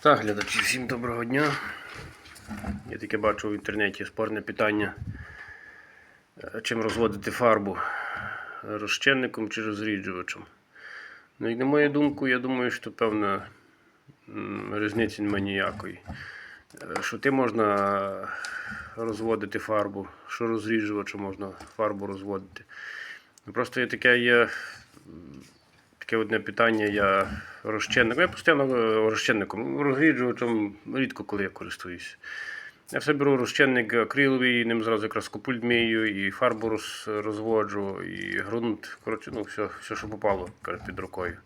Так, глядачі, всім доброго дня. Я таке бачу в інтернеті спорне питання, е, чим розводити фарбу розчинником чи розріджувачем. Ну, як на мою думку, я думаю, що певна різниці немає ніякої. Е, Що ти можна розводити фарбу, що розріджувачем можна фарбу розводити. Ну, Просто є таке є таке одне питання, я розчинником. Я постійно е, розчинником. Розріджувачем рідко коли я користуюся. Я все беру розчинник акриловий, ним зразу якраз купуль мию, і фарбу роз, розводжу, і ґрунт. Коротше, ну, все, все, що попало каже, під рукою.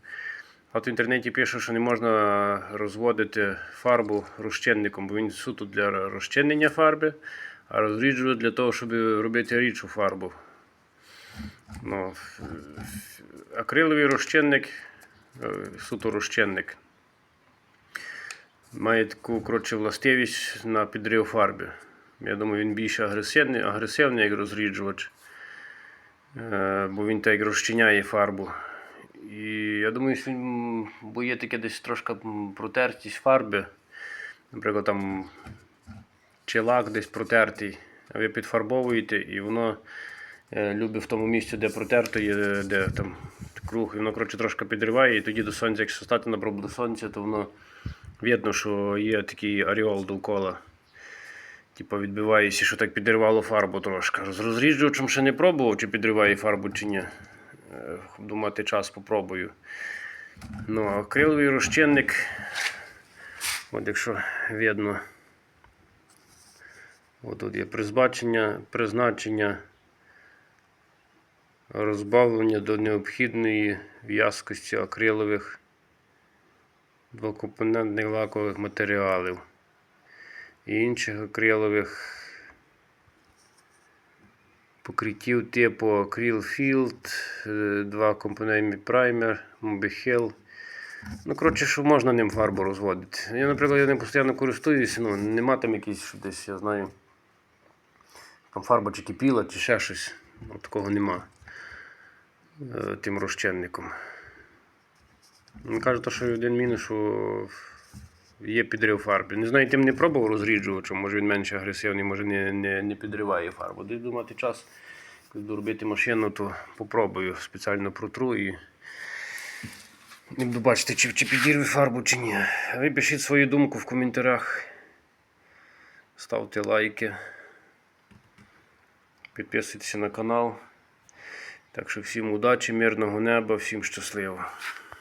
От в інтернеті пише, що не можна розводити фарбу розчинником, бо він суто для розчинення фарби, а розріджую для того, щоб робити рідшу фарбу. Ну, акриловий розчинник, е, суто розчинник. Має таку коротше, властивість на підрив фарби. Я думаю, він більш агресивний, агресивний як розріджувач, е, бо він так розчиняє фарбу. І я думаю, що він, бо є таке десь трошки протертість фарби. Наприклад, там чи лак десь протертий, а ви підфарбовуєте, і воно любить в тому місці, де протерто є, де там круг, і воно коротше, трошки підриває, і тоді до сонця, якщо стати на пробу до сонця, то воно видно, що є такий аріол довкола. Типу відбивається, що так підривало фарбу трошки. З розріджувачем ще не пробував, чи підриває фарбу, чи ні. Е, Думати час попробую. Ну, а акриловий розчинник, от якщо видно, от тут є призначення, призначення розбавлення до необхідної в'язкості акрилових двокомпонентних лакових матеріалів і інших акрилових покриттів типу Acryl Field, е, два компонентні праймер, Mobihel. Ну, коротше, що можна ним фарбу розводити. Я, наприклад, я ним постійно користуюся, ну, нема там якийсь що десь, я знаю, там фарба чи кипіла, чи ще щось. Ну, такого нема тим розчинником. Він каже, що один мінус, що є підрив фарби. Не знаю, тим не пробував розріджувачем, може він менш агресивний, може не, не, не підриває фарбу. Десь думати час, коли буду робити машину, то попробую спеціально протру і не буду бачити, чи, чи підірве фарбу, чи ні. Ви пишіть свою думку в коментарях. Ставте лайки. Підписуйтесь на канал. Так що всім удачі, мирного неба, всім щасливо.